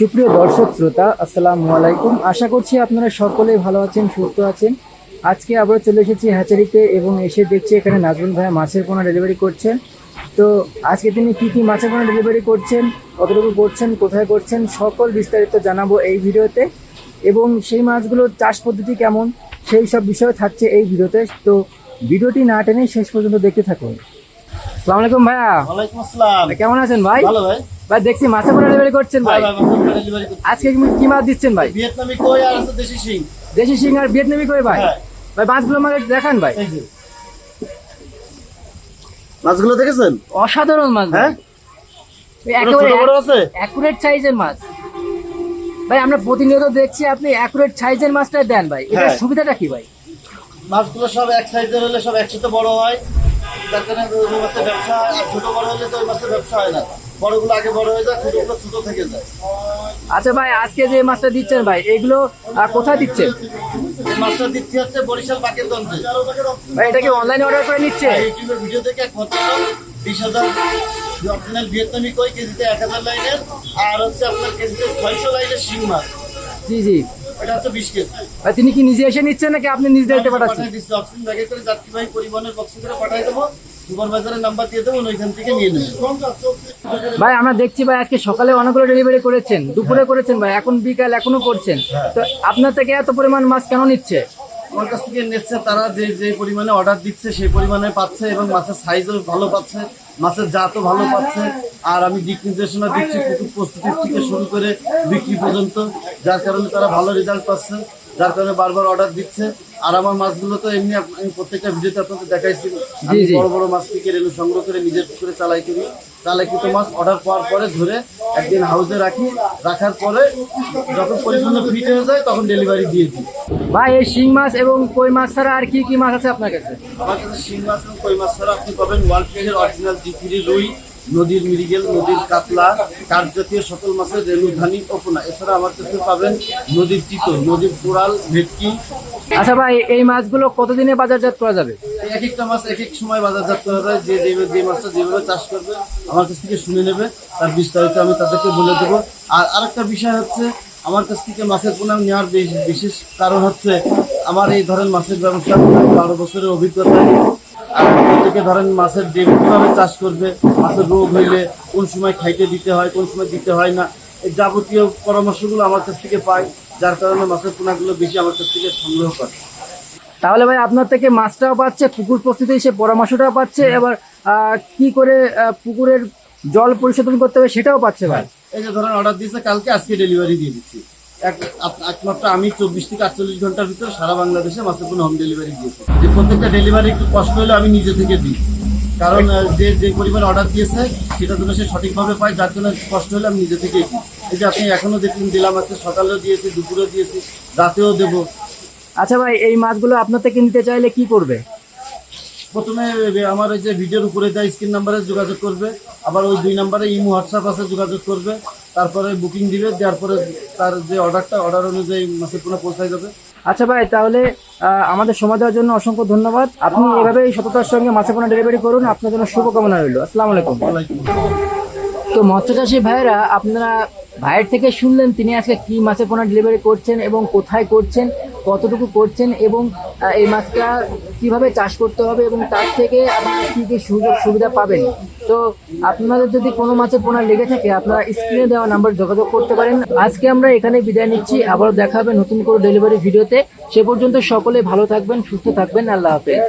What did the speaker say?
সুপ্রিয় দর্শক শ্রোতা, আসসালামু আলাইকুম। আশা করছি আপনারা সকলেই ভালো আছেন, সুস্থ আছেন। আজকে আবার চলে এসেছি হ্যাচারিতে এবং এসে দেখছি এখানে নাজমুল ভাইয়া মাছের পোনা ডেলিভারি করছেন। তো আজকে তিনি কি কি মাছের পোনা ডেলিভারি করছেন, কতটুকু করছেন, কোথায় করছেন, সকল বিস্তারিত জানাব এই ভিডিওতে। এবং সেই মাছগুলোর চাষ পদ্ধতি কেমন, সেই সব বিষয় থাকছে এই ভিডিওতে। তো ভিডিওটি না টেনে শেষ পর্যন্ত দেখতে থাকুন। আসসালামু আলাইকুম ভাইয়া। ওয়ালাইকুম আসসালাম। কেমন আছেন ভাই? ভালো ভাই। ভাই দেখছি মাছের পোনা ডেলিভারি করছেন ভাই। করছি। আজকে কি- মাছ দিচ্ছেন ভাই? ভিয়েতনামি কই আর আছে দেশি শিং। দেশি সিং আর ভিয়েতনামি কই ভাই? হ্যাঁ। ভাই মাছগুলো আমাকে দেখান ভাই। মাছগুলো দেখেছেন? অসাধারণ মাছ হ্যাঁ? ছোট বড় আছে? অ্যাকুরেট সাইজের মাছ। ভাই আমরা প্রতিনিয়ত দেখছি আপনি অ্যাকুরেট সাইজের মাছটা দেন ভাই। এটার হ্যাঁ। সুবিধাটা কি ভাই? মাছগুলো সব এক সাইজের হলে সব একসাথে বড় হয়। যার কারণে ওই মাছের ব্যবসা ছোট বড় হলে তো ওই মাছের ব্যবসা হয় না। বড়গুলো আগে বড় হয়ে যায় ছোটগুলো ছোট থেকে যায়। আচ্ছা ভাই আজকে যে মাছটা দিচ্ছেন ভাই এগুলো কোথায় দিচ্ছেন এই মাছটা দিচ্ছি হচ্ছে বরিশাল বাকের গঞ্জে ভাই এটা কি অনলাইনে অর্ডার করে নিচ্ছে? ভিডিও থেকে এক বিশ হাজার। অরিজিনাল ভিয়েতনামি কই কেজিতে এক হাজার লাইনের। আর হচ্ছে আপনার কেজিতে ছয়শো লাইনের শিং মাছ। জি জি। এটা হচ্ছে বিশ কেজি। তিনি কি নিজে এসে নিচ্ছেন নাকি আপনি নিজে দায়িত্বে পাঠাচ্ছেন? অক্সিজেন ব্যাগে করে যাত্রীবাহী পরিবহনের বক্সে করে পাঠাই দেবো। সুপারভাইজারের নাম্বার দিয়ে ওইখান থেকে নিয়ে নেবেন ভাই আমরা দেখছি ভাই আজকে সকালে অনেকগুলো ডেলিভারি করেছেন দুপুরে করেছেন ভাই এখন বিকাল এখনও করছেন। তো আপনার থেকে এত পরিমাণ মাছ কেন নিচ্ছে? আমার কাছ থেকে নিচ্ছে তারা যে যে পরিমাণে অর্ডার দিচ্ছে সেই পরিমাণে পাচ্ছে এবং মাছের সাইজও ভালো পাচ্ছে মাছের জাতও ভালো পাচ্ছে। আর আমি দিক নির্দেশনা দিচ্ছি পুকুর প্রস্তুতির থেকে শুরু করে বিক্রি পর্যন্ত যার কারণে তারা ভালো রেজাল্ট পাচ্ছে। যার কারণে বারবার অর্ডার দিচ্ছে। আর আমার মাছগুলো তো এমনি আমি প্রত্যেকটা ভিডিওতে আপনাদের দেখাইছি। আমি বড় বড় মাছ থেকে রেলু সংগ্রহ করে নিজের পুকুরে চালাই করি। চালাইকৃত মাছ অর্ডার পাওয়ার পরে ধরে একদিন হাউসে রাখি। রাখার পরে যখন পরিপূর্ণ ফিট হয়ে যায় তখন ডেলিভারি দিয়ে দিই। ভাই এই শিং মাছ এবং কই মাছ ছাড়া আর কি কি মাছ আছে আপনার কাছে? আমার কাছে শিং মাছ এবং কই মাছ ছাড়া আপনি পাবেন ওয়ার্ল্ড প্লেগের অরিজিনাল জিকিরি রুই। নদীর মিরিগেল নদীর কাতলা কাঠ জাতীয় সকল মাছের রেণুধানি ওপনা এছাড়া আমার কাছে পাবেন নদীর চিতল নদীর কোরাল ভেটকি। আচ্ছা ভাই এই মাছগুলো কতদিনে বাজারজাত করা যাবে? এক একটা মাছ এক এক সময় বাজারজাত করা যায়। যে যে যে মাছটা যেভাবে চাষ করবে আমার কাছ থেকে শুনে নেবে। তার বিস্তারিত আমি তাদেরকে বলে দেবো। আর আরেকটা বিষয় হচ্ছে আমার কাছ থেকে মাছের পোনা নেওয়ার বেশ- বিশেষ কারণ হচ্ছে আমার এই ধরনের মাছের ব্যবসা বারো বছরের অভিজ্ঞতা। আর প্রত্যেকে ধরেন মাছের যে কীভাবে চাষ করবে মাছের রোগ হইলে কোন সময় খাইতে দিতে হয় কোন সময় দিতে হয় না এই যাবতীয় পরামর্শগুলো আমার কাছ থেকে পাই যার কারণে মাছের পোনাগুলো বেশি আমার কাছ থেকে সংগ্রহ করে। তাহলে ভাই আপনার থেকে মাছটাও পাচ্ছে পুকুর প্রস্তুতি সে পরামর্শটাও পাচ্ছে এবার কি করে পুকুরের জল পরিশোধন করতে হবে সেটাও পাচ্ছে ভাই? এই যে ধরেন অর্ডার দিয়েছে কালকে আজকে ডেলিভারি দিয়ে দিচ্ছি। একমাত্র আমি চব্বিশ থেকে আটচল্লিশ ঘণ্টার ভিতরে সারা বাংলাদেশে মাছের কোনো হোম ডেলিভারি দিয়েছি যে প্রত্যেকটা ডেলিভারি একটু কষ্ট হলে আমি নিজে থেকে দিই। কারণ যে যে পরিমাণ অর্ডার দিয়েছে সেটা যেন সে সঠিকভাবে পায় যার জন্য কষ্ট হলে আমি নিজে থেকেই দিই। এই যে আপনি এখনও দেখুন দিলাম আজকে সকালেও দিয়েছি দুপুরেও দিয়েছি রাতেও দেবো। আচ্ছা ভাই এই মাছগুলো আপনার থেকে নিতে চাইলে কি করবে? প্রথমে আমার ওই যে ভিডিওর উপরে দেয় স্ক্রিন নাম্বারে যোগাযোগ করবে। আবার ওই দুই নাম্বারে ইমো হোয়াটসঅ্যাপ আছে যোগাযোগ করবে। তারপরে বুকিং দিবে দেওয়ার পরে তার যে অর্ডারটা অর্ডার অনুযায়ী মাসের পুরো পৌঁছায় যাবে। আচ্ছা ভাই তাহলে আমাদের সময় দেওয়ার জন্য অসংখ্য ধন্যবাদ। আপনি এভাবেই সততার সঙ্গে মাছের পোনা ডেলিভারি করুন আপনার জন্য শুভকামনা রইল। আসসালামু আলাইকুম। তো মৎস্য চাষী ভাইয়েরা আপনারা ভাইয়ের থেকে শুনলেন তিনি আজকে কি মাছের পোনা ডেলিভারি করছেন এবং কোথায় করছেন কতটুকু করছেন এবং এই মাছটা কীভাবে চাষ করতে হবে এবং তার থেকে আপনারা কী কী সুযোগ সুবিধা পাবেন? তো আপনাদের যদি কোনো মাছের পোনা লেগে থাকে, আপনারা স্ক্রিনে দেওয়া নাম্বার যোগাযোগ করতে পারেন। আজকে আমরা এখানে বিদায় নিচ্ছি। আবারও দেখা হবে নতুন করে ডেলিভারি ভিডিওতে। সে পর্যন্ত সকলে ভালো থাকবেন, সুস্থ থাকবেন। আল্লাহ হাফেজ।